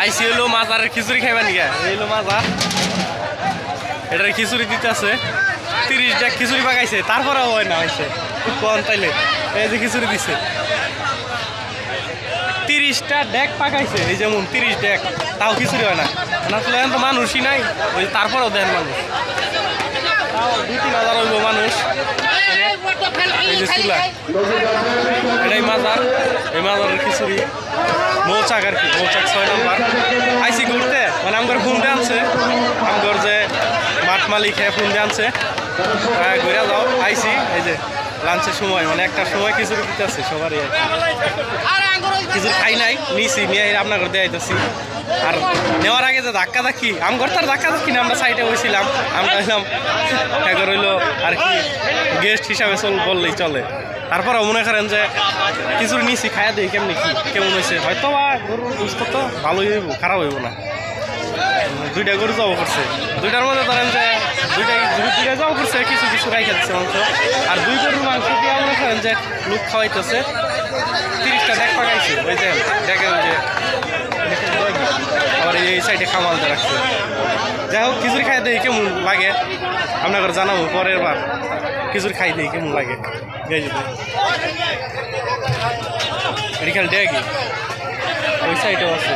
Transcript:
আইসি হলো আর খিচুড়ি খাইবা নিকা এই মাছ। মাজার এটার খিচুড়ি দিতেছে। ডেক খিচুড়ি পাকাইছে। তারপরেও হয় না হয়েছে কোন তাইলে। এই যে খিচুড়ি দিছে। তিরিশটা ডেক পাকাইছে। এই যেমন তিরিশ ডেক তাও খিচুড়ি হয় না। তো এখন তো মানুষই নাই। ওই তারপরেও দেন মানুষ। তাও দুই তিন হাজার হইব মানুষ। এই যে চুলা। এটাই মাজার এই মাজারের খিচুড়ি। মৌচাক আর কি মৌচাক ছয় নম্বর। আইসি ঘুরতে মানে আমার ফোন দিয়ে আনছে। আমার যে মাঠ মালিক হ্যাঁ ফোন দিয়ে আনছে। হ্যাঁ, ঘুরে যাও আইসি এই যে লাঞ্চের সময় মানে একটা সময় কিছু দিতে আছে সবারই কিছু খাই নাই নিছি নিয়ে আপনার ঘর দেয়াইতেছি আর নেওয়ার আগে যে ধাক্কা ধাক্কি আম ঘর তার ধাক্কা ধাক্কি না আমরা সাইডে বসছিলাম আমরা হইলাম একবার হইল আর কি। গেস্ট হিসাবে চল বললেই চলে। তারপরেও মনে করেন যে কিছু নিছি, খাইয়া দিই কেমনি কি, কেমন হয়েছে হয়তো বা গরুর সুস্থ তো ভালোই হইব, খারাপ হইব না। দুইটা গরু জব করছে। দুইটার মধ্যে ধরেন যে দুইটাই দুইটা জব করছে, কিছু কিছু রাইখা দিচ্ছে মাংস। আর দুই গরুর মাংস দিয়ে মনে করেন যে লোক খাওয়াইতেছে, তিরিশটা দেখ পাকাইছে ওই যে দেখেন যে আবার এই সাইডে খামাল দিয়ে রাখছে। যাই হোক খিচুড়ি খাই দিই কেমন লাগে। আপনাকে জানাব পরের বার। খিচুড়ি খাই দিই কেমন লাগে। গাই যদি কি দেখি। ওই সাইডেও আছে।